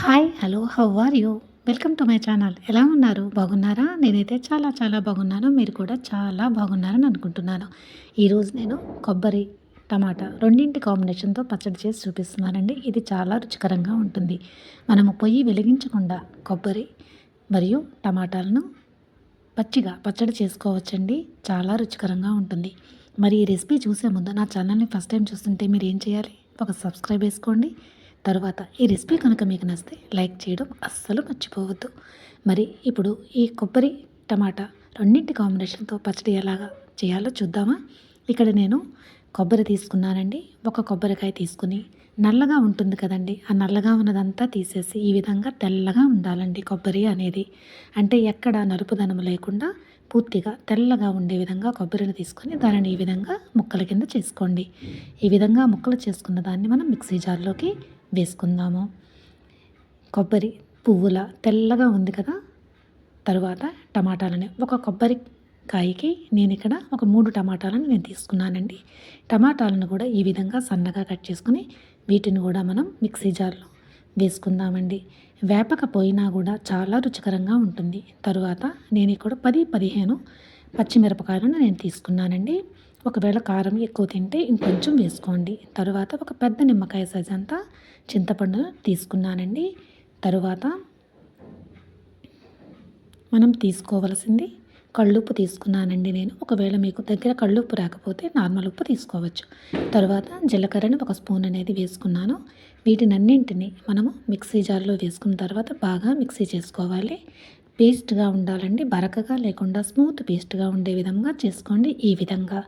Hi hello how are you welcome to my channel ఎలా ఉన్నారు? బాగున్నారా? నేనైతే చాలా చాలా బాగున్నాను. మీరు కూడా చాలా బాగున్నారని అనుకుంటున్నాను. ఈరోజు నేను కొబ్బరి టమాటా రెండింటి కాంబినేషన్తో పచ్చడి చేసి చూపిస్తున్నానండి. ఇది చాలా రుచికరంగా ఉంటుంది. మనము పొయ్యి వెలిగించకుండా కొబ్బరి మరియు టమాటాలను పచ్చిగా పచ్చడి చేసుకోవచ్చండి. చాలా రుచికరంగా ఉంటుంది. మరి ఈ రెసిపీ చూసే ముందు నా ఛానల్ని ఫస్ట్ టైం చూస్తుంటే మీరు ఏం చేయాలి? ఒక సబ్స్క్రైబ్ వేసుకోండి. తర్వాత ఈ రెసిపీ కనుక మీకు నచ్చితే లైక్ చేయడం అస్సలు మర్చిపోవద్దు. మరి ఇప్పుడు ఈ కొబ్బరి టమాటా రెండింటి కాంబినేషన్తో పచ్చడి ఎలాగా చేయాలో చూద్దామా? ఇక్కడ నేను కొబ్బరి తీసుకున్నానండి. ఒక కొబ్బరికాయ తీసుకుని నల్లగా ఉంటుంది కదండి. ఆ నల్లగా ఉన్నదంతా తీసేసి ఈ విధంగా తెల్లగా ఉండాలండి కొబ్బరి అనేది. అంటే ఎక్కడ నలుపుదనం లేకుండా పూర్తిగా తెల్లగా ఉండే విధంగా కొబ్బరిని తీసుకొని దానిని ఈ విధంగా ముక్కల కింద చేసుకోండి. ఈ విధంగా ముక్కలు చేసుకున్న దాన్ని మనం మిక్సీ జార్లోకి వేసుకుందాము. కొబ్బరి పువ్వుల తెల్లగా ఉంది కదా? తరువాత టమాటాలని ఒక కొబ్బరి కాయకి నేను ఇక్కడ ఒక మూడు టమాటాలను నేను తీసుకున్నానండి. టమాటాలను కూడా ఈ విధంగా సన్నగా కట్ చేసుకుని వీటిని కూడా మనం మిక్సీ జార్లో వేసుకుందామండి. వేపకపోయినా కూడా చాలా రుచికరంగా ఉంటుంది. తరువాత నేను ఇక్కడ పది పదిహేను పచ్చిమిరపకాయలను నేను తీసుకున్నానండి. ఒకవేళ కారం ఎక్కువ తింటే ఇంకొంచెం వేసుకోండి. తరువాత ఒక పెద్ద నిమ్మకాయ సైజ్ అంతా చింతపండు తీసుకున్నానండి. తరువాత మనం తీసుకోవలసింది కళ్ళుప్పు తీసుకున్నానండి నేను. ఒకవేళ మీకు దగ్గర కళ్ళుప్పు రాకపోతే నార్మల్ ఉప్పు తీసుకోవచ్చు. తర్వాత జీలకర్రని ఒక స్పూన్ అనేది వేసుకున్నాను. వీటినన్నింటినీ మనము మిక్సీ జార్లో వేసుకున్న తర్వాత బాగా మిక్సీ చేసుకోవాలి. పేస్ట్గా ఉండాలండి. బరకగా లేకుండా స్మూత్ పేస్ట్గా ఉండే విధంగా చేసుకోండి. ఈ విధంగా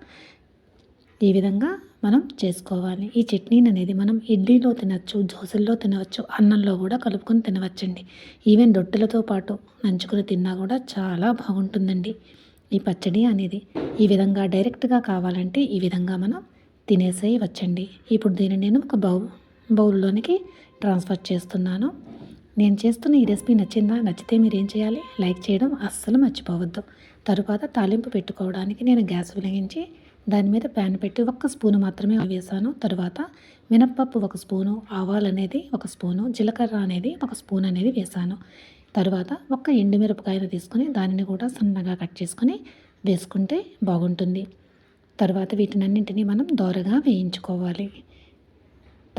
ఈ విధంగా మనం చేసుకోవాలి. ఈ చట్నీని అనేది మనం ఇడ్లీలో తినచ్చు దోశల్లో తినవచ్చు అన్నంలో కూడా కలుపుకొని తినవచ్చండి. ఈవెన్ రొట్టెలతో పాటు నంచుకొని తిన్నా కూడా చాలా బాగుంటుందండి. ఈ పచ్చడి అనేది ఈ విధంగా డైరెక్ట్గా కావాలంటే ఈ విధంగా మనం తినేసేయవచ్చండి. ఇప్పుడు దీన్ని నేను ఒక బౌల్ బౌల్లోనికి ట్రాన్స్ఫర్ చేస్తున్నాను. నేను చేస్తున్న ఈ రెసిపీ నచ్చిందా? నచ్చితే మీరు ఏం చేయాలి? లైక్ చేయడం అస్సలు మర్చిపోవద్దు. తరువాత తాలింపు పెట్టుకోవడానికి నేను గ్యాస్ వెలిగించి దాని మీద ప్యాన్ పెట్టి ఒక్క స్పూను మాత్రమే వేసాను. తర్వాత మినప్పప్పు ఒక స్పూను ఆవాలు అనేది ఒక స్పూను జీలకర్ర అనేది ఒక స్పూన్ అనేది వేసాను. తర్వాత ఒక్క ఎండుమిరపకాయను తీసుకొని దానిని కూడా సన్నగా కట్ చేసుకొని వేసుకుంటే బాగుంటుంది. తర్వాత వీటినన్నింటినీ మనం దోరగా వేయించుకోవాలి.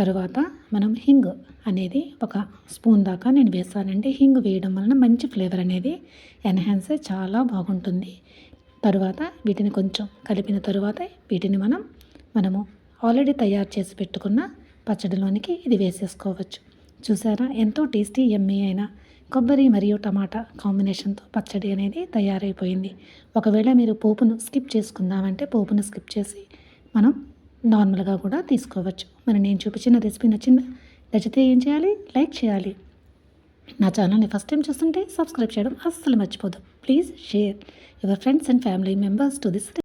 తరువాత మనం హింగ్ అనేది ఒక స్పూన్ దాకా నేను వేసానంటే హింగ్ వేయడం వలన మంచి ఫ్లేవర్ అనేది ఎన్హాన్స్ చాలా బాగుంటుంది. తరువాత వీటిని కొంచెం కలిపిన తరువాత వీటిని మనం మనము ఆల్రెడీ తయారు చేసి పెట్టుకున్న పచ్చడిలోనికి ఇది వేసేసుకోవచ్చు. చూసారా? ఎంతో టేస్టీ ఎమ్మీ అయిన కొబ్బరి మరియు టమాటా కాంబినేషన్తో పచ్చడి అనేది తయారైపోయింది. ఒకవేళ మీరు పోపును స్కిప్ చేసుకుందామంటే పోపును స్కిప్ చేసి మనం నార్మల్గా కూడా తీసుకోవచ్చు. మరి నేను చూపించిన రెసిపీ నచ్చిందా? నచ్చితే ఏం చేయాలి? లైక్ చేయాలి. నా ఛానల్ని ఫస్ట్ టైం చూస్తుంటే సబ్స్క్రైబ్ చేయడం అస్సలు మర్చిపోదు. Please share your friends and family members to this